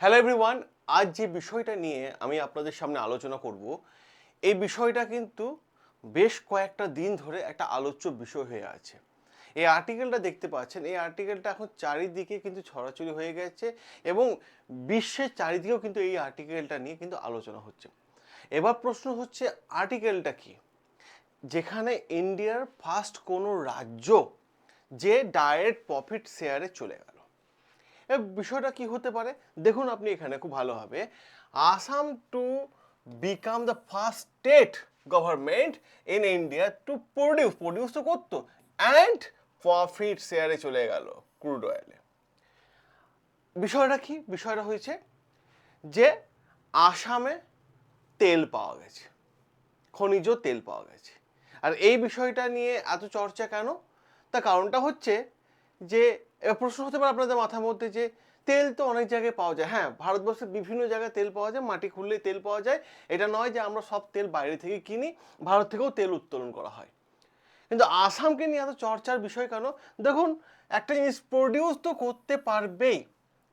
Hello everyone আজ যে বিষয়টা নিয়ে আমি আপনাদের সামনে আলোচনা করব, এই বিষয়টা কিন্তু বেশ কয়েকটা দিন ধরে একটা আলোচ্য বিষয় হয়ে আছে। এই আর্টিকেলটা দেখতে পাচ্ছেন, এই আর্টিকেলটা এখন চারিদিকে কিন্তু ছড়াছড়ি হয়ে গেছে এবং বিশ্বের চারিদিকেও কিন্তু এই আর্টিকেলটা নিয়ে কিন্তু আলোচনা হচ্ছে। এবার প্রশ্ন হচ্ছে আর্টিকেলটা কি? যেখানে ইন্ডিয়ার ফার্স্ট কোনো রাজ্য যে ডাইরেক্ট প্রফিট শেয়ারে চলে গেল। বিষয়টা কি হতে পারে? দেখুন আপনি এখানে, খুব ভালোভাবে Assam to become the first state government in India to produce produce তো করতো অ্যান্ড প্রফিট শেয়ারে চলে গেল ক্রুড অয়েলে বিষয়টা কি? বিষয়টা হয়েছে যে আসামে তেল পাওয়া গেছে খনিজ তেল পাওয়া গেছে। আর এই বিষয়টা নিয়ে এত চর্চা কেন? তার কারণটা হচ্ছে যে এবার প্রশ্ন হতে পারে আপনাদের মাথার মধ্যে যে তেল তো অনেক জায়গায় পাওয়া যায়। হ্যাঁ ভারতবর্ষের বিভিন্ন জায়গায় তেল পাওয়া যায়, মাটি খুললেই তেল পাওয়া যায়। এটা নয় যে আমরা সব তেল বাইরে থেকে কিনি, ভারত থেকেও তেল উত্তোলন করা হয়। কিন্তু আসামকে নিয়ে এত চর্চার বিষয় কেন? দেখুন, একটা জিনিস প্রডিউস তো করতে পারবেই,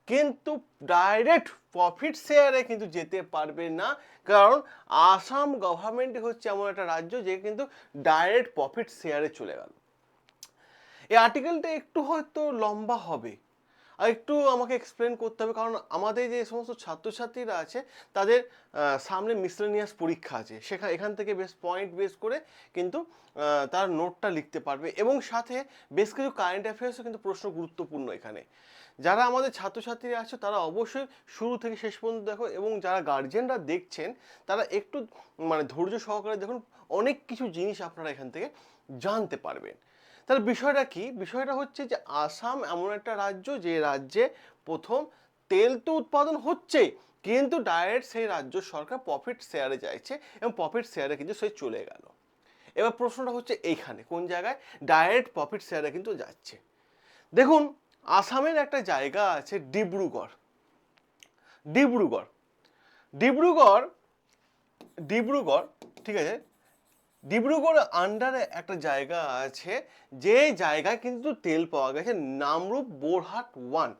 কিন্তু ডাইরেক্ট প্রফিট শেয়ারে কিন্তু যেতে পারবে না। কারণ আসাম গভর্নমেন্টই হচ্ছে এমন একটা রাজ্য যে কিন্তু ডাইরেক্ট প্রফিট শেয়ারে চলে গেল। এই আর্টিকেলটা একটু হয়তো লম্বা হবে। আর একটু আমাকে এক্সপ্লেন করতে হবে, কারণ আমাদের যে সমস্ত ছাত্রছাত্রীরা আছে, তাদের সামনে মিসলেনিয়াস পরীক্ষা আছে। সেখানে এখান থেকে বেশ পয়েন্ট বেস করে কিন্তু তার নোটটা লিখতে পারবে। এবং সাথে বেশ কিছু কারেন্ট অ্যাফেয়ার্সও কিন্তু প্রশ্ন গুরুত্বপূর্ণ এখানে। যারা আমাদের ছাত্রছাত্রীরা আছে, তারা অবশ্যই শুরু থেকে শেষ পর্যন্ত দেখো, এবং যারা গার্জেনরা দেখছেন, তারা একটু মানে ধৈর্য সহকারে দেখুন, অনেক কিছু জিনিস আপনারা এখান থেকে জানতে পারবেন। তাহলে বিষয়টা কি? বিষয়টা হচ্ছে যে আসাম এমন একটা রাজ্য যে রাজ্যে প্রথম তেল তো উৎপাদন হচ্ছে কিন্তু ডাইরেক্ট সেই রাজ্য সরকার প্রফিট শেয়ারে চাইছে এবং প্রফিট শেয়ারে কিন্তু সে চলে গেল। এবার প্রশ্নটা হচ্ছে এইখানে, কোন জায়গায়? ডাইরেক্ট প্রফিট শেয়ারে কিন্তু যাচ্ছে। দেখুন, আসামের একটা জায়গা আছে ডিব্রুগড়। ডিব্রুগড়। ডিব্রুগড় ডিব্রুগড়, ঠিক আছে ডিব্রুগড় আন্ডারে একটা জায়গা আছে, যে জায়গায় কিন্তু তেল পাওয়া গেছে, নামরূপ বোরহাট ওয়ান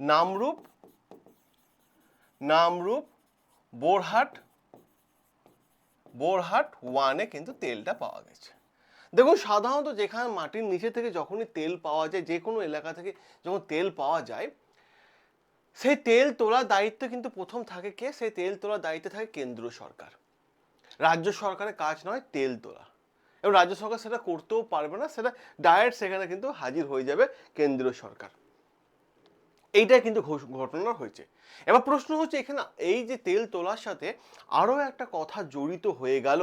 নামরূপ নামরূপ বোরহাট বোরহাট ওয়ানে কিন্তু তেলটা পাওয়া গেছে। দেখুন, সাধারণত যেখানে মাটির নিচে থেকে যখনই তেল পাওয়া যায়, যে কোনো এলাকা থেকে যখন তেল পাওয়া যায়, সেই তেল তোলার দায়িত্ব কিন্তু প্রথম থাকে কে? সেই তেল তোলার দায়িত্বে থাকে কেন্দ্র সরকার। রাজ্য সরকারের কাজ নয়, তেল তোলা। এবং রাজ্য সরকার সেটা করতেও পারবে না, সেটা ডাইরেক্ট সেখানে কিন্তু হাজির হয়ে যাবে কেন্দ্রীয় সরকার। এইটাই কিন্তু ঘটনা হয়েছে। এবার প্রশ্ন হচ্ছে এখানে এই যে তেল তোলার সাথে আরও একটা কথা জড়িত হয়ে গেল।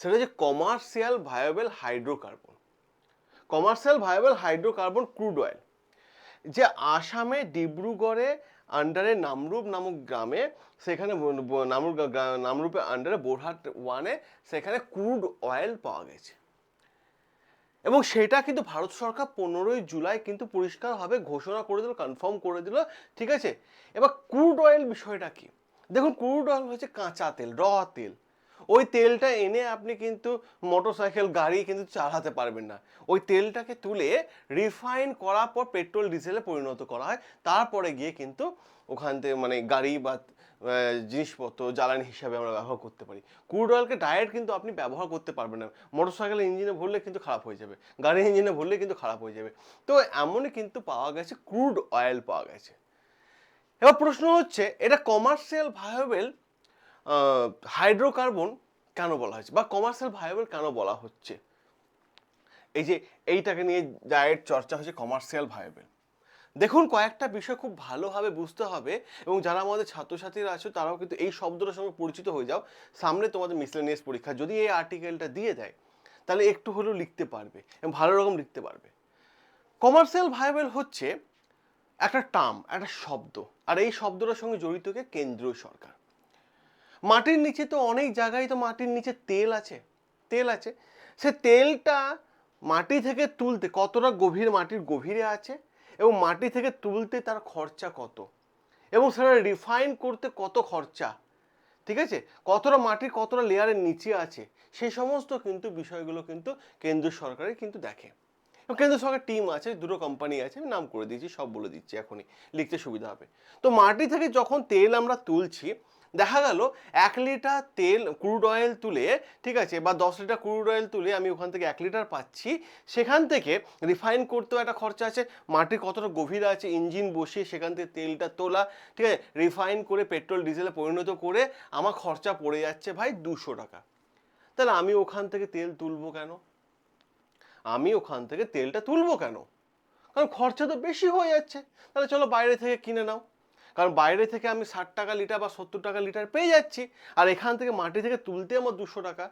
সেটা যে commercial viable hydrocarbon commercial viable hydrocarbon crude oil যে আসামে ডিব্রুগড়ে আন্ডারে নামরূপ নামক গ্রামে, সেখানে নামরূপ গ্রা- গ্রা- নামরূপে আন্ডারে বোরহাট ওয়ানে সেখানে ক্রুড অয়েল পাওয়া গেছে। এবং সেটা কিন্তু ভারত সরকার পনেরোই জুলাই কিন্তু পরিষ্কারভাবে ঘোষণা করে দিল কনফার্ম করে দিল, ঠিক আছে? এবার ক্রুড অয়েল বিষয়টা কি? দেখুন ক্রুড অয়েল হচ্ছে কাঁচা তেল র তেল। ওই তেলটা এনে আপনি কিন্তু মোটরসাইকেল, গাড়ি কিন্তু চালাতে পারবেন না। ওই তেলটাকে তুলে রিফাইন করার পর পেট্রোল, ডিজেলে পরিণত করা হয়। তারপরে গিয়ে কিন্তু ওখান থেকে মানে গাড়ি বা জিনিসপত্র জ্বালানি হিসাবে আমরা ব্যবহার করতে পারি। ক্রুড অয়েলকে ডাইরেক্ট কিন্তু আপনি ব্যবহার করতে পারবেন না। মোটরসাইকেলের ইঞ্জিনে ভরলে কিন্তু খারাপ হয়ে যাবে। গাড়ির ইঞ্জিনে ভরলে কিন্তু খারাপ হয়ে যাবে। তো এমনই কিন্তু পাওয়া গেছে, ক্রুড অয়েল পাওয়া গেছে। এবার প্রশ্ন হচ্ছে, এটা কমার্শিয়াল ভায়াবেল হাইড্রোকার্বন কেন বলা হয়েছে? বা কমার্শিয়াল ভায়াবেল কেন বলা হচ্ছে? এই যে এইটাকে নিয়ে ডাইরেক্ট চর্চা হচ্ছে কমার্শিয়াল ভায়াবেল দেখুন, কয়েকটা বিষয় খুব ভালোভাবে বুঝতে হবে এবং যারা আমাদের ছাত্রছাত্রীরা আছে, তারাও কিন্তু এই শব্দটার সঙ্গে পরিচিত হয়ে যাও। সামনে তোমাদের মিসলেনিয়াস পরীক্ষা, যদি এই আর্টিকেলটা দিয়ে দেয়, তাহলে একটু হলেও লিখতে পারবে এবং ভালো রকম লিখতে পারবে। কমার্শিয়াল ভায়াবেল হচ্ছে একটা টার্ম একটা শব্দ। আর এই শব্দটার সঙ্গে জড়িতকে কেন্দ্রীয় সরকার। মাটির নিচে তো অনেক জায়গায় তো মাটির নিচে তেল আছে তেল আছে। সে তেলটা মাটি থেকে তুলতে কতটা গভীর মাটির গভীরে আছে এবং মাটি থেকে তুলতে তার খরচা কত? এবং সেটা রিফাইন করতে কত খরচা? ঠিক আছে? কতটা মাটির কতটা লেয়ারের নিচে আছে? সেই সমস্ত কিন্তু বিষয়গুলো কিন্তু কেন্দ্র সরকারের কিন্তু দেখে। কেন্দ্র সরকার টিম আছে, দুটো কোম্পানি আছে, আমি নাম করে দিয়েছি, সব বলে দিচ্ছি এখনই, লিখতে সুবিধা হবে। তো মাটি থেকে যখন তেল আমরা তুলছি দেখা গেল এক লিটার তেল ক্রুড অয়েল তুলে, ঠিক আছে, বা দশ লিটার ক্রুড অয়েল তুলে আমি ওখান থেকে এক লিটার পাচ্ছি। সেখান থেকে রিফাইন করতেও একটা খরচা আছে, মাটি কতটা গভীর আছে ইঞ্জিন বসিয়ে সেখান থেকে তেলটা তোলা, ঠিক আছে রিফাইন করে পেট্রোল ডিজেলে পরিণত করে আমার খরচা পড়ে যাচ্ছে ভাই দুশো টাকা। তাহলে আমি ওখান থেকে তেল তুলবো কেন? আমি ওখান থেকে তেলটা তুলবো কেন? কারণ খরচা তো বেশি হয়ে যাচ্ছে। তাহলে চলো বাইরে থেকে কিনে নাও। কারণ বাইরে থেকে আমি ষাট টাকা লিটার বা সত্তর টাকা লিটার পেয়ে যাচ্ছি, আর এখান থেকে মাটি থেকে তুলতে আমার দুশো টাকা।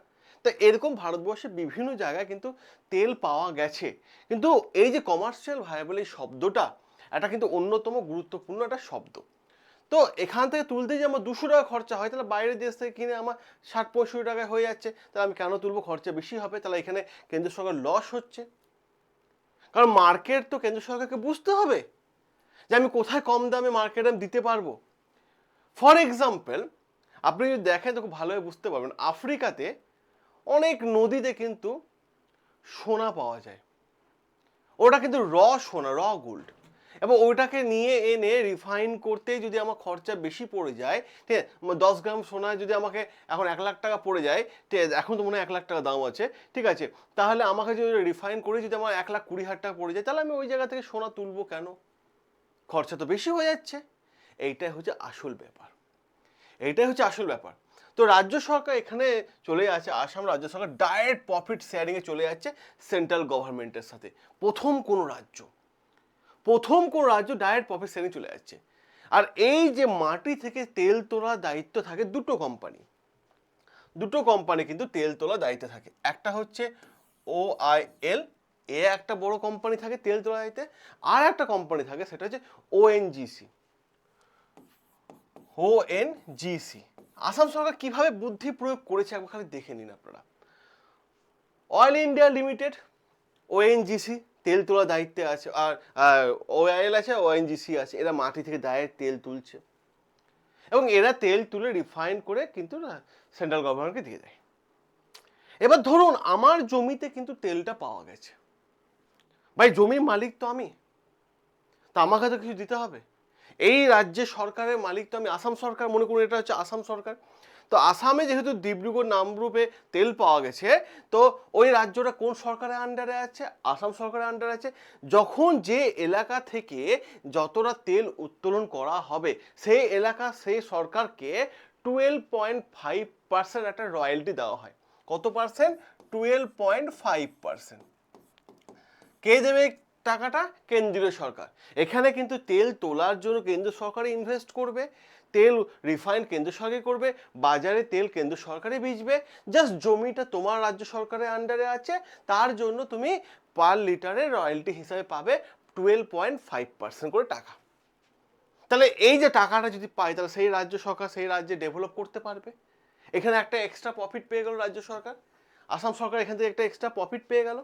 তো এরকম ভারতবর্ষে বিভিন্ন জায়গায় কিন্তু তেল পাওয়া গেছে। কিন্তু এই যে কমার্শিয়াল ভায়াবল এই শব্দটা, এটা কিন্তু অন্যতম গুরুত্বপূর্ণ একটা শব্দ। তো এখান থেকে তুলতে যে আমার দুশো টাকা খরচা হয়, তাহলে বাইরের দেশ থেকে কিনে আমার ষাট পঁয়ষট্টি টাকায় হয়ে যাচ্ছে। তাহলে আমি কেন তুলবো? খরচা বেশি হবে, তাহলে এখানে কেন্দ্র সরকার লস হচ্ছে। কারণ মার্কেট তো কেন্দ্র সরকারকে বুঝতে হবে। যে আমি কোথায় কম দামে মার্কেটে আমি দিতে পারব? ফর এক্সাম্পল আপনি যদি দেখেন তো খুব ভালোভাবে বুঝতে পারবেন, আফ্রিকাতে অনেক নদীতে কিন্তু সোনা পাওয়া যায়। ওটা কিন্তু র সোনা র গোল্ড এবং ওইটাকে নিয়ে এনে রিফাইন করতে যদি আমার খরচা বেশি পড়ে যায়, ঠিক আছে দশ গ্রাম সোনা যদি আমাকে এখন এক লাখ টাকা পড়ে যায়, ঠিক আছে, এখন তো মনে হয় এক লাখ টাকা দাম আছে, ঠিক আছে, তাহলে আমাকে যদি রিফাইন করে যদি আমার এক লাখ কুড়ি হাজার টাকা পড়ে যায়, তাহলে আমি ওই জায়গা থেকে সোনা তুলবো কেন? খরচা তো বেশি হয়ে যাচ্ছে। এইটাই হচ্ছে আসল ব্যাপার। এইটাই হচ্ছে আসল ব্যাপার। তো রাজ্য সরকার এখানে চলে যাচ্ছে, আসাম রাজ্য সরকার ডাইরেক্ট প্রফিট শেয়ারিংয়ে চলে যাচ্ছে সেন্ট্রাল গভর্নমেন্টের সাথে। প্রথম কোনো রাজ্য, প্রথম কোন রাজ্য ডাইরেক্ট প্রফিট শেয়ারিং চলে যাচ্ছে। আর এই যে মাটি থেকে তেল তোলার দায়িত্ব থাকে দুটো কোম্পানি দুটো কোম্পানি কিন্তু তেল তোলার দায়িত্ব থাকে। একটা হচ্ছে ও আই এল এ একটা বড় কোম্পানি থাকে তেল তোলার দায়িত্বে আর একটা কোম্পানি থাকে, সেটা হচ্ছে ONGC O N GC Assam সরকার কীভাবে বুদ্ধি প্রয়োগ করেছে, একবার খালি দেখে নিন আপনারা। অয়েল ইন্ডিয়া লিমিটেড ওএনজিসি তেল তোলার দায়িত্বে আছে, আর ওআইএল আছে ওএনজিসি আছে, এরা মাটি থেকে ডাইরেক্ট তেল তুলছে। এবং এরা তেল তুলে রিফাইন করে কিন্তু সেন্ট্রাল গভর্নমেন্টকে দিয়ে দেয়। এবার ধরুন, আমার জমিতে কিন্তু তেলটা পাওয়া গেছে। ভাই, জমির মালিক তো আমি। তা আমাকে তো কিছু দিতে হবে? এই রাজ্যে সরকারের মালিক তো আমি, আসাম সরকার, মনে করুন এটা হচ্ছে আসাম সরকার। তো আসামে যেহেতু ডিব্রুগড় নামরূপে তেল পাওয়া গেছে, তো ওই রাজ্যটা কোন সরকারের আন্ডারে আছে? আসাম সরকারের আন্ডারে আছে। যখন যে এলাকা থেকে যতটা তেল উত্তোলন করা হবে, সেই এলাকা, সেই সরকারকে টুয়েলভ পয়েন্ট ফাইভ পার্সেন্ট একটা রয়্যালটি দেওয়া হয়। কত percent twelve point five percent কে দেবে টাকাটা? কেন্দ্রীয় সরকার। এখানে কিন্তু তেল তোলার জন্য কেন্দ্র সরকারই ইনভেস্ট করবে। তেল রিফাইন কেন্দ্র সরকার করবে। বাজারে তেল কেন্দ্র সরকারই বেচবে জাস্ট জমিটা তোমার রাজ্য সরকারের আন্ডারে আছে। তার জন্য তুমি পার লিটারে রয়্যালটি হিসাবে পাবে টুয়েলভ পয়েন্ট ফাইভ পার্সেন্ট করে টাকা। তাহলে এই যে টাকাটা যদি পাই, তাহলে সেই রাজ্য সরকার সেই রাজ্যে ডেভেলপ করতে পারবে। এখানে একটা এক্সট্রা প্রফিট পেয়ে গেল রাজ্য সরকার। আসাম সরকার এখান থেকে একটা এক্সট্রা প্রফিট পেয়ে গেল।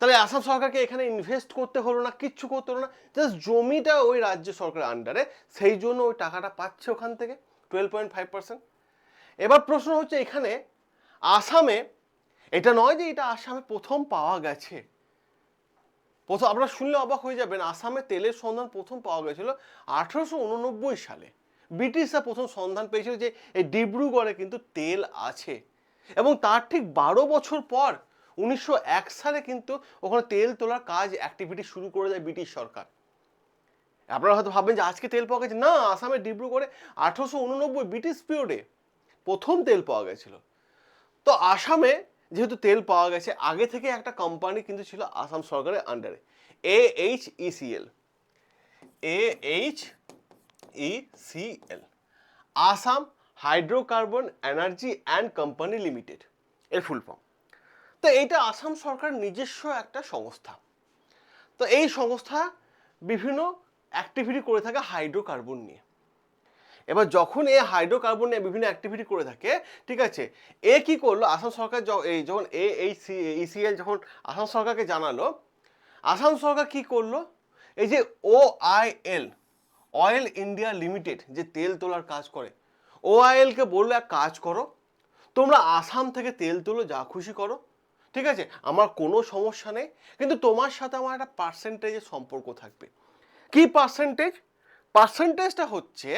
তাহলে আসাম সরকারকে এখানে ইনভেস্ট করতে হলো না, কিচ্ছু করতে হলো না জাস্ট জমিটা ওই রাজ্য সরকারের আন্ডারে সেই জন্য ওই টাকাটা পাচ্ছে ওখান থেকে টুয়েলভ পয়েন্ট ফাইভ পার্সেন্ট এবার প্রশ্ন হচ্ছে এখানে আসামে, এটা নয় যে এটা আসামে প্রথম পাওয়া গেছে। প্রথম, আপনারা শুনলে অবাক হয়ে যাবেন, আসামে তেলের সন্ধান প্রথম পাওয়া গেছিল আঠেরোশো উননব্বই সালে। ব্রিটিশরা প্রথম সন্ধান পেয়েছিল যে এই ডিব্রুগড়ে কিন্তু তেল আছে। এবং তার ঠিক বারো বছর পর উনিশশো এক সালে কিন্তু ওখানে তেল তোলার কাজ অ্যাক্টিভিটি শুরু করে দেয় ব্রিটিশ সরকার। আপনারা হয়তো ভাববেন যে আজকে তেল পাওয়া গেছে। না আসামের ডিব্রুগড়ে আঠারোশো উননব্বই ব্রিটিশ পিরিয়ডে প্রথম তেল পাওয়া গেছিল। তো আসামে যেহেতু তেল পাওয়া গেছে, আগে থেকে একটা কোম্পানি কিন্তু ছিল আসাম সরকারের আন্ডারে A. H ECL A H ECL Assam hydrocarbon energy and company limited. এর ফুল ফর্ম তো এইটা আসাম সরকার নিজস্ব একটা সংস্থা। তো এই সংস্থা বিভিন্ন অ্যাক্টিভিটি করে থাকে হাইড্রোকার্বন নিয়ে। এবার যখন এ হাইড্রোকার্বন নিয়ে বিভিন্ন অ্যাক্টিভিটি করে থাকে, ঠিক আছে, এ কি করল? আসাম সরকার এই যখন এ, এই ইসিএল যখন আসাম সরকারকে জানালো, আসাম সরকার কি করল? এই যে O L oil India limited যে তেল তোলার কাজ করে ও আই এলকে বলল, এক কাজ করো, তোমরা আসাম থেকে তেল তোলো, যা খুশি করো ঠিক আছে? আমার কোনো সমস্যা নেই, কিন্তু তোমার সাথে আমার একটা পার্সেন্টেজের সম্পর্ক থাকবে। কি পার্সেন্টেজ পার্সেন্টেজটা হচ্ছে,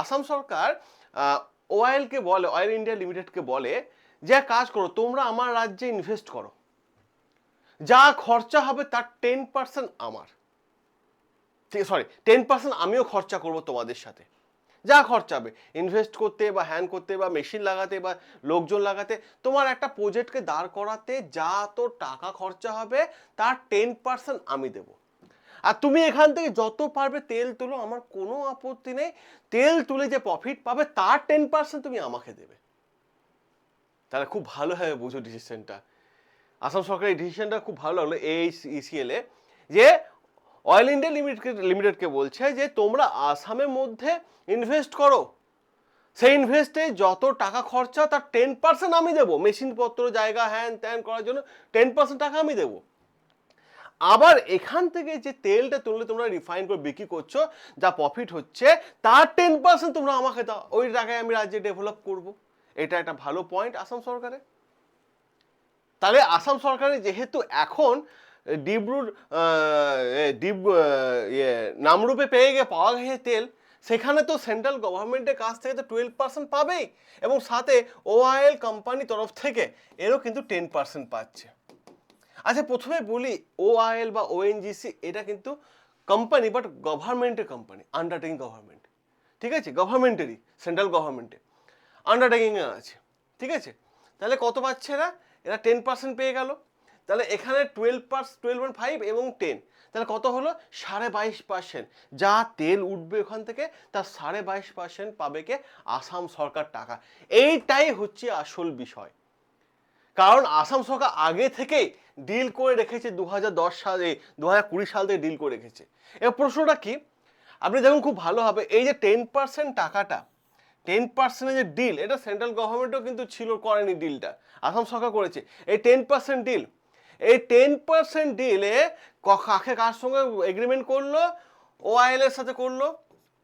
আসাম সরকার ওয়েলকে বলে অয়েল ইন্ডিয়া লিমিটেডকে বলে, যে কাজ করো, তোমরা আমার রাজ্যে ইনভেস্ট করো। যা খরচা হবে তার টেন পার্সেন্ট আমার। ঠিক সরি টেন পার্সেন্ট আমিও খরচা করব তোমাদের সাথে। যা খরচা হবে ইনভেস্ট করতে বা হ্যান করতে বা মেশিন লাগাতে বা লোকজন লাগাতে, তোমার একটা প্রজেক্টকে দাঁড় করাতে যা তো টাকা খরচা হবে, তার টেন পার্সেন্ট আমি দেবো। আর তুমি এখান থেকে যত পারবে তেল তুলো, আমার কোনো আপত্তি নেই। তেল তুলে যে প্রফিট পাবে, তার টেন পার্সেন্ট তুমি আমাকে দেবে। তাহলে খুব ভালো হবে বুঝো ডিসিশনটা আসাম সরকারের ডিসিশনটা খুব ভালো লাগল এই ইসিএল এ, যে অয়েল ইন্ডিয়া লিমিটেড লিমিটেডকে বলছে যে তোমরা আসামের মধ্যে ইনভেস্ট করো। সেই ইনভেস্টে যত টাকা খরচা তার টেন পার্সেন্ট আমি দেবো। মেশিনপত্র, জায়গা হ্যান ত্যান করার জন্য টেন পার্সেন্ট টাকা আমি দেবো। আবার এখান থেকে যে তেলটা তুললে তোমরা রিফাইন করে বিক্রি করছ, যা প্রফিট হচ্ছে, তার টেন পার্সেন্ট তোমরা আমাকে দাও। ওই টাকায় আমি রাজ্যে ডেভেলপ করব। এটা একটা ভালো পয়েন্ট আসাম সরকারের। তাহলে আসাম সরকারের যেহেতু এখন ডিব্রুর ইয়ে নামরূপে পেয়ে গিয়ে পাওয়া গেছে তেল। সেখানে তো সেন্ট্রাল গভর্নমেন্টের কাছ থেকে তো টুয়েলভ পার্সেন্ট পাবেই এবং সাথে ওআইএল কোম্পানি তরফ থেকে এরও কিন্তু টেন পার্সেন্ট পাচ্ছে। আচ্ছা প্রথমে বলি ওআইএল বা ওএনজিসি এটা কিন্তু কোম্পানি বাট গভর্নমেন্টের কোম্পানি আন্ডারটেকিং গভর্নমেন্ট ঠিক আছে? গভর্নমেন্টেরই সেন্ট্রাল গভর্নমেন্টে আন্ডারটেকিংয়ে আছে। ঠিক আছে? তাহলে কত পাচ্ছে এরা? এরা টেন পার্সেন্ট পেয়ে গেল। তাহলে এখানে twelve percent twelve point five এবং টেন তাহলে কত হলো? সাড়ে বাইশ পার্সেন্ট যা তেল উঠবে ওখান থেকে, তার সাড়ে বাইশ পার্সেন্ট পাবে কে? আসাম সরকার টাকা। এইটাই হচ্ছে আসল বিষয়। কারণ আসাম সরকার আগে থেকেই ডিল করে রেখেছে দু হাজার দশ সালে দু কুড়ি সাল থেকে ডিল করে রেখেছে। এবার প্রশ্নটা কি? আপনি দেখুন খুব ভালো হবে। এই যে টেন পার্সেন্ট টাকাটা টেন পার্সেন্টের যে ডিল এটা সেন্ট্রাল গভর্নমেন্টও কিন্তু ছিল, করেনি ডিলটা আসাম সরকার করেছে। এই টেন পার্সেন্ট ডিল এই টেন পার্সেন্ট ডিলে কাকে কার সঙ্গে এগ্রিমেন্ট করল ওআইএল এর সাথে করল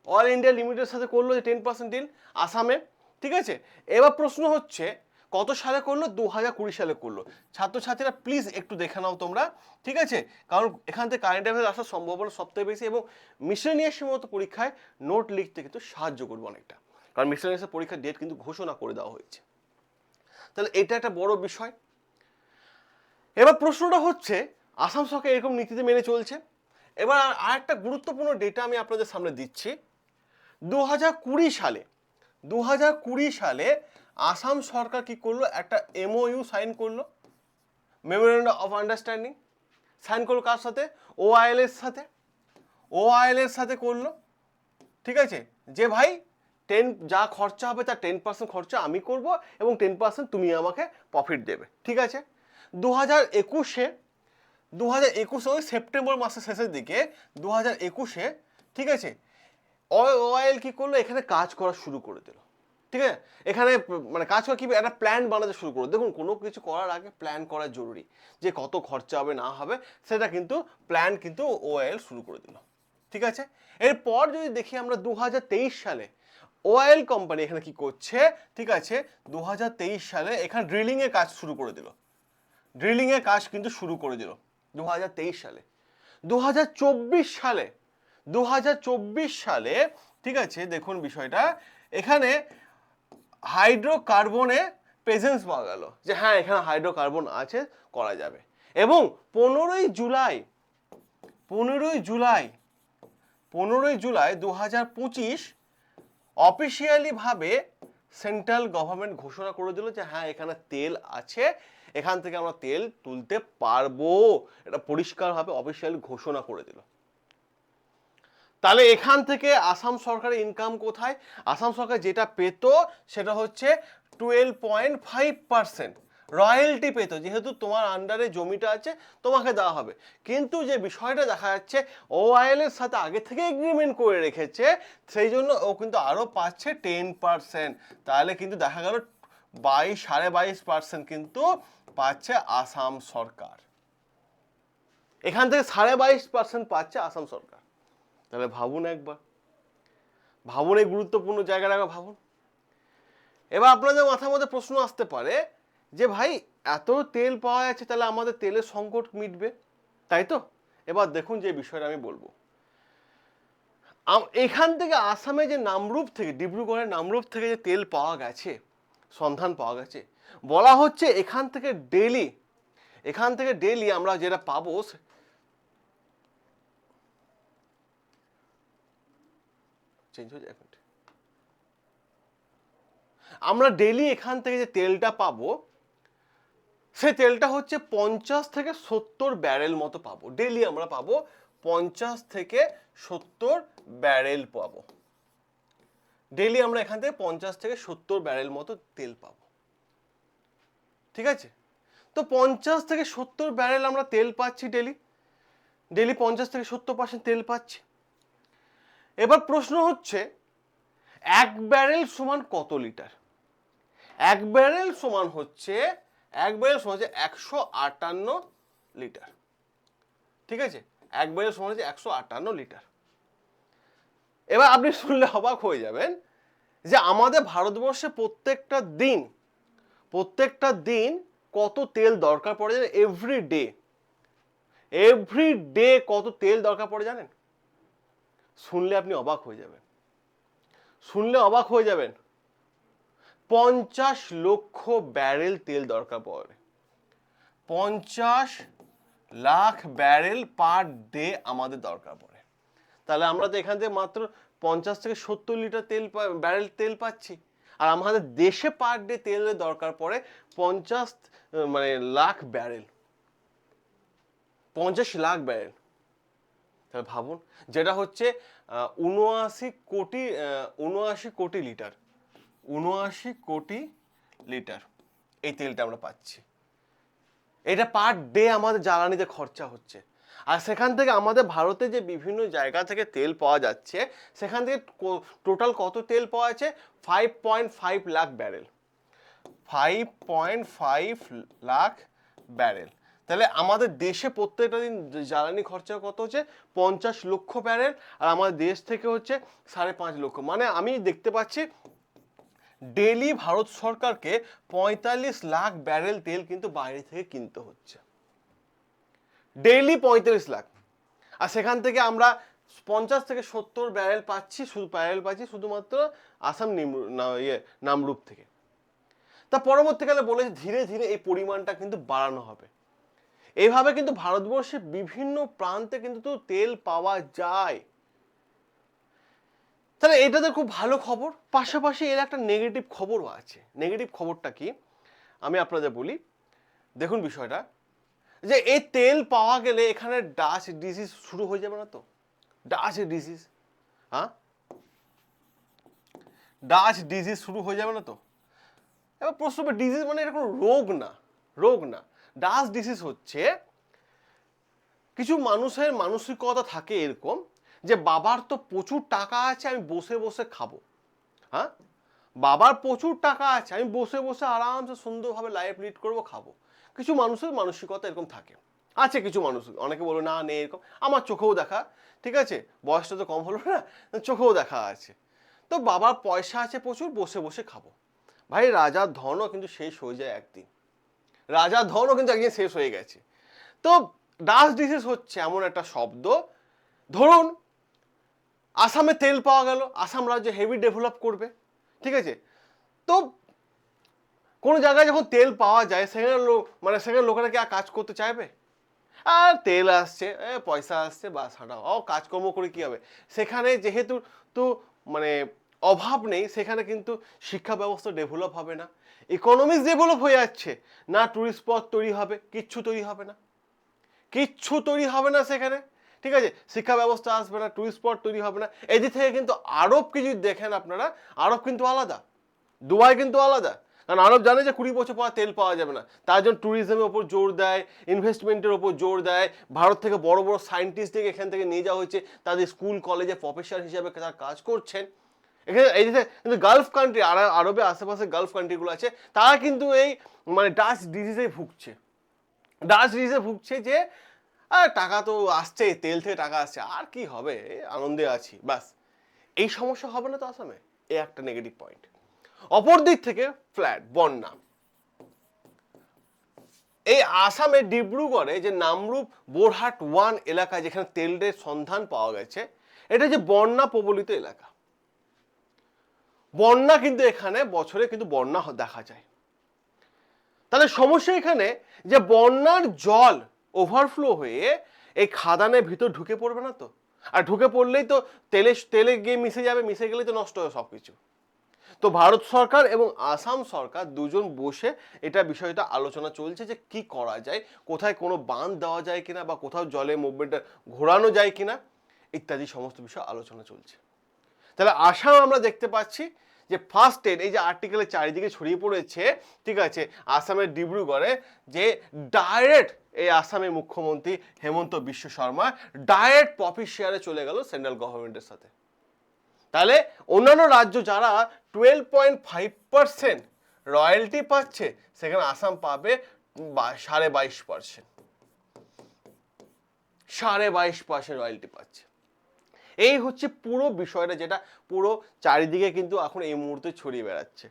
অল ইন্ডিয়া লিমিটেডের সাথে করল যে টেন পার্সেন্ট ডিল আসামে, ঠিক আছে? এবার প্রশ্ন হচ্ছে, কত সালে করল? দু হাজার কুড়ি সালে করল। ছাত্রছাত্রীরা প্লিজ একটু দেখে নাও তোমরা, ঠিক আছে? কারণ এখান থেকে কারেন্ট অ্যাফেয়ার্স আসার সম্ভাবনা সবথেকে বেশি এবং মিশনিয়াসের মতো পরীক্ষায় নোট লিখতে কিন্তু সাহায্য করবে অনেকটা। কারণ মিশনিয়াসের পরীক্ষার ডেট কিন্তু ঘোষণা করে দেওয়া হয়েছে। তাহলে এটা একটা বড় বিষয়। এবার প্রশ্নটা হচ্ছে, আসাম সরকার এরকম নীতিতে মেনে চলছে? এবার আর একটা গুরুত্বপূর্ণ ডেটা আমি আপনাদের সামনে দিচ্ছি। দু হাজার কুড়ি সালে দু হাজার কুড়ি সালে আসাম সরকার কি করল? একটা এমওইউ সাইন করল। মেমোরেন্ডাম অফ আন্ডারস্ট্যান্ডিং সাইন করল কার সাথে? ওআইএল এর সাথে। ওআইএল এর সাথে করল। ঠিক আছে? যে ভাই টেন যা খরচা হবে তার টেন পার্সেন্ট খরচা আমি করব এবং টেন পার্সেন্ট তুমি আমাকে প্রফিট দেবে। ঠিক আছে? দু হাজার একুশে দু হাজার একুশে ওই সেপ্টেম্বর মাসের শেষের দিকে দু হাজার একুশে, ঠিক আছে ওআইএল কি করল? এখানে কাজ করা শুরু করে দিল। ঠিক আছে? এখানে মানে কাজ করা কি? একটা প্ল্যান বানাতে শুরু করল। দেখুন, কোনো কিছু করার আগে প্ল্যান করা জরুরি। যে কত খরচা হবে, না হবে, সেটা কিন্তু প্ল্যান কিন্তু ওআইএল শুরু করে দিল। ঠিক আছে? এরপর যদি দেখি আমরা দু হাজার তেইশ সালে ওআইএল কোম্পানি এখানে কি করছে? ঠিক আছে? দু হাজার তেইশ সালে এখানে ড্রিলিং এর কাজ শুরু করে দিল। ড্রিলিং এর কাজ কিন্তু শুরু করে দিল দু হাজার তেইশ সালে। দু হাজার চব্বিশ সালে দু হাজার চব্বিশ সালে, ঠিক আছে, দেখুন বিষয়টা, এখানে হাইড্রোকার্বনে প্রেজেন্স পাওয়া গেল যে হ্যাঁ এখানে হাইড্রোকার্বন আছে, করা যাবে। এবং পনেরোই জুলাই পনেরোই জুলাই পনেরোই জুলাই দু হাজার পঁচিশ অফিসিয়ালিভাবে সেন্ট্রাল গভর্নমেন্ট ঘোষণা করে দিল যে হ্যাঁ এখানে তেল আছে, এখান থেকে আমরা তেল তুলতে পারব। এটা পরিষ্কারভাবে অফিসিয়ালি ঘোষণা করে দিল। তাহলে এখান থেকে আসাম সরকারের ইনকাম কোথায়? আসাম সরকার যেটা পেত, সেটা হচ্ছে twelve point five percent royalty পেত, যেহেতু তোমার আন্ডারে জমিটা আছে, তোমাকে দেওয়া হবে। কিন্তু যে বিষয়টা দেখা যাচ্ছে ওআইএল এর সাথে আগে থেকে এগ্রিমেন্ট করে রেখেছে, সেই জন্য ও কিন্তু আরও পাচ্ছে টেন পার্সেন্ট তাহলে কিন্তু দেখা গেল বাইশ, সাড়ে বাইশ পার্সেন্ট কিন্তু পাচ্ছে আসাম সরকার। এখান থেকে সাড়ে বাইশ পার্সেন্ট পাচ্ছে আসাম সরকার। তাহলে ভাবুন একবার। ভাবুন এই গুরুত্বপূর্ণ জায়গাটা ভাবুন। এবার আপনাদের মাথার মধ্যে প্রশ্ন আসতে পারে যে ভাই, এত তেল পাওয়া যাচ্ছে, তাহলে আমাদের তেলের সংকট মিটবে, তাই তো? এবার দেখুন যে বিষয়টা আমি বলব। এখান থেকে আসামে যে নামরূপ থেকে, ডিব্রুগড়ের নামরূপ থেকে যে তেল পাওয়া গেছে, সন্ধান পাওয়া গেছে, বলা হচ্ছে এখান থেকে ডেলি এখান থেকে ডেলি আমরা যেটা পাবো আমরা ডেলি এখান থেকে যে তেলটা পাবো সে তেলটা হচ্ছে পঞ্চাশ থেকে সত্তর ব্যারেল মতো পাবো। ডেলি আমরা পাবো পঞ্চাশ থেকে সত্তর ব্যারেল পাবো। ডেলি আমরা এখান থেকে পঞ্চাশ থেকে সত্তর ব্যারেল মতো তেল পাবো। ঠিক আছে? তো পঞ্চাশ থেকে সত্তর ব্যারেল আমরা তেল পাচ্ছি ডেলি ডেলি পঞ্চাশ থেকে সত্তর পার্সেন্ট তেল পাচ্ছি। এবার প্রশ্ন হচ্ছে, এক ব্যারেল সমান কত লিটার এক ব্যারেল সমান হচ্ছে এক ব্যারেল সমান হচ্ছে একশো আটান্ন লিটার। ঠিক আছে? এক ব্যারেল সমান হচ্ছে একশো আটান্ন লিটার। এবার আপনি শুনলে অবাক হয়ে যাবেন যে আমাদের ভারতবর্ষে প্রত্যেকটা দিন প্রত্যেকটা দিন কত তেল দরকার পড়ে জানেন? এভরি ডে এভরি ডে কত তেল দরকার পড়ে জানেন? শুনলে আপনি অবাক হয়ে যাবেন। শুনলে অবাক হয়ে যাবেন পঞ্চাশ লক্ষ ব্যারেল তেল দরকার পড়ে। পঞ্চাশ লাখ ব্যারেল পার ডে আমাদের দরকার পড়ে। তাহলে আমরা তো এখান থেকে মাত্র পঞ্চাশ থেকে সত্তর লিটার তেল ব্যারেল তেল পাচ্ছি। আর আমাদের দেশে পার ডে তেলের দরকার পড়ে পঞ্চাশ মানে লাখ ব্যারেল। পঞ্চাশ লাখ ব্যারেল। তাহলে ভাবুন, যেটা হচ্ছে উনআশি কোটি উনআশি কোটি লিটার। উনআশি কোটি লিটার এই তেলটা আমরা পাচ্ছি। এটা পার ডে আমাদের জ্বালানিতে খরচা হচ্ছে। আর সেখান থেকে আমাদের ভারতে যে বিভিন্ন জায়গা থেকে তেল পাওয়া যাচ্ছে, সেখান থেকে টোটাল কত তেল পাওয়া যাচ্ছে? Five point five lakh barrel. Five point five lakh barrel. তাহলে আমাদের দেশে প্রত্যেকটা দিন জ্বালানি খরচা কত হচ্ছে? পঞ্চাশ লক্ষ ব্যারেল। আর আমাদের দেশ থেকে হচ্ছে সাড়ে পাঁচ লক্ষ। মানে আমি দেখতে পাচ্ছি ডেলি ভারত সরকারকে পঁয়তাল্লিশ লাখ ব্যারেল তেল কিন্তু বাইরে থেকে কিনতে হচ্ছে। ডেইলি পঁয়তাল্লিশ লাখ। আর সেখান থেকে আমরা পঞ্চাশ থেকে সত্তর ব্যারেল পাচ্ছি, শুধু ব্যারেল পাচ্ছি শুধুমাত্র আসাম ইয়ে নামরূপ থেকে। তা পরবর্তীকালে বলেছে ধীরে ধীরে এই পরিমাণটা কিন্তু বাড়ানো হবে। এইভাবে কিন্তু ভারতবর্ষে বিভিন্ন প্রান্তে কিন্তু তেল পাওয়া যায়। তাহলে এটা তো খুব ভালো খবর। পাশাপাশি এর একটা নেগেটিভ খবরও আছে। নেগেটিভ খবরটা কি? আমি আপনাদের বলি, দেখুন বিষয়টা, যে এই তেল পাওয়া গেলে এখানে ডাচ ডিজিজ শুরু হয়ে যাবে না তো? ডাচ ডিজিজ হ্যাঁ? ডাচ ডিজিজ শুরু হয়ে যাবে না তো? এবার প্রশ্ন ডিজিজ মানে এটা কোনো রোগ না রোগ না। ডাচ ডিজিজ হচ্ছে, কিছু মানুষের মানসিকতা থাকে এরকম যে বাবার তো প্রচুর টাকা আছে, আমি বসে বসে খাব। হ্যাঁ? বাবার প্রচুর টাকা আছে, আমি বসে বসে আরামসে সুন্দরভাবে লাইফ লিড করব, খাব। কিছু মানুষের মানসিকতা এরকম থাকে। আছে কিছু মানুষ, অনেকে বলবে, না, নেই, এরকম। আমার চোখেও দেখা, ঠিক আছে? বয়সটা তো কম হলো না, চোখেও দেখা আছে। তো বাবার পয়সা আছে প্রচুর, বসে বসে খাব। ভাই, রাজার ধনও কিন্তু শেষ হয়ে যায় একদিন। রাজার ধনও কিন্তু একদিন শেষ হয়ে গেছে। তো ডাস্ট ডিসিজ হচ্ছে এমন একটা শব্দ। ধরুন আসামে তেল পাওয়া গেল, আসাম রাজ্য হেভি ডেভেলপ করবে, ঠিক আছে? তো কোনো জায়গায় যখন তেল পাওয়া যায় সেখানে লোক মানে সেখানে লোকেরা কি আর কাজ করতে চাইবে? আর তেল আসছে পয়সা আসছে, বাস, হাঁটাও। ও কাজকর্ম করে কি হবে? সেখানে যেহেতু তো মানে অভাব নেই, সেখানে কিন্তু শিক্ষা ব্যবস্থা ডেভেলপ হবে না ইকোনমিক্স ডেভেলপ হয়ে যাচ্ছে, না টুরিস্ট স্পট তৈরি হবে, কিচ্ছু তৈরি হবে না। কিচ্ছু তৈরি হবে না সেখানে। ঠিক আছে? শিক্ষা ব্যবস্থা আসবে না টুরিস্ট স্পট তৈরি হবে না। এদিক থেকে কিন্তু আরব কিছু দেখেন আপনারা, আরব কিন্তু আলাদা। দুবাই কিন্তু আলাদা। কারণ আরব জানে যে কুড়ি বছর পর তেল পাওয়া যাবে না। তার জন্য ট্যুরিজমের ওপর জোর দেয় ইনভেস্টমেন্টের ওপর জোর দেয়। ভারত থেকে বড় বড় সায়েন্টিস্টদের এখান থেকে নিয়ে যাওয়া হয়েছে। তাদের স্কুল কলেজে প্রফেসর হিসাবে তারা কাজ করছেন। এখানে এই যে, কিন্তু গালফ কান্ট্রি আর আরবে আশেপাশে গালফ কান্ট্রিগুলো আছে, তারা কিন্তু এই মানে ডাচ ডিজিজে ভুগছে। ডাচ ডিজিজে ভুগছে যে আর টাকা তো আসছে, তেল থেকে টাকা আসছে, আর কি হবে? আনন্দে আছি বাস এই সমস্যা হবে না তো আসামে? এই একটা নেগেটিভ পয়েন্ট অপর দিক থেকে ফ্ল্যাট বন্যা। এই আসামের ডিব্রুগড়ে যে নামরূপ বোরহাট ওয়ান এলাকায় যেখানে তেলের সন্ধান পাওয়া গেছে, এটা যে বন্যা প্রবলিত এলাকা। বন্যা কিন্তু এখানে বছরে কিন্তু বন্যা দেখা যায়। তাহলে সমস্যা এখানে যে বন্যার জল ওভারফ্লো হয়ে এই খাদানের ভিতর ঢুকে পড়বে না তো? আর ঢুকে পড়লেই তো তেলে তেলে গিয়ে মিশে যাবে, মিশে গেলেই তো নষ্ট হবে সব কিছু তো ভারত সরকার এবং আসাম সরকার দুজন বসে এটা বিষয়টা আলোচনা চলছে যে কি করা যায়, কোথায় কোনো বাঁধ দেওয়া যায় কিনা বা কোথাও জলে মুভমেন্টটা ঘোরানো যায় কিনা, ইত্যাদি সমস্ত বিষয় আলোচনা চলছে। তাহলে আসাম আমরা দেখতে পাচ্ছি যে ফার্স্ট টেন এই যে আর্টিকেলের চারিদিকে ছড়িয়ে পড়েছে, ঠিক আছে, আসামের ডিব্রুগড়ে যে ডাইরেক্ট এই আসামের মুখ্যমন্ত্রী হেমন্ত বিশ্ব শর্মা ডাইরেক্ট প্রফিট শেয়ারে চলে গেল সেন্ট্রাল গভর্নমেন্টের সাথে। তাহলে অন্যান্য রাজ্য যারা twelve point five percent royalty পাচ্ছে, সেখানে আসাম পাবে সাড়ে বাইশ পার্সেন্ট সাড়ে বাইশ পার্সেন্ট রয়্যালটি পাচ্ছে। এই হচ্ছে পুরো বিষয়টা যেটা পুরো চারিদিকে কিন্তু এখন এই মুহূর্তে ছড়িয়ে বেড়াচ্ছে।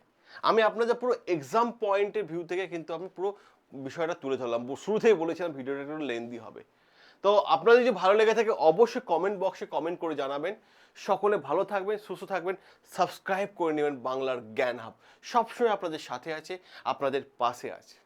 আমি আপনাদের পুরো এক্সাম পয়েন্টের ভিউ থেকে কিন্তু আমি পুরো বিষয়টা তুলে ধরলাম। শুরু থেকে বলেছিলাম ভিডিওটা একটু লেন্দি হবে। তো আপনাদের যদি ভালো লেগে থাকে, অবশ্যই কমেন্ট বক্সে কমেন্ট করে জানাবেন। সকলে ভালো থাকবেন, সুস্থ থাকবেন। সাবস্ক্রাইব করে নেবেন বাংলার জ্ঞান হাব সবসময় আপনাদের সাথে আছে, আপনাদের পাশে আছে।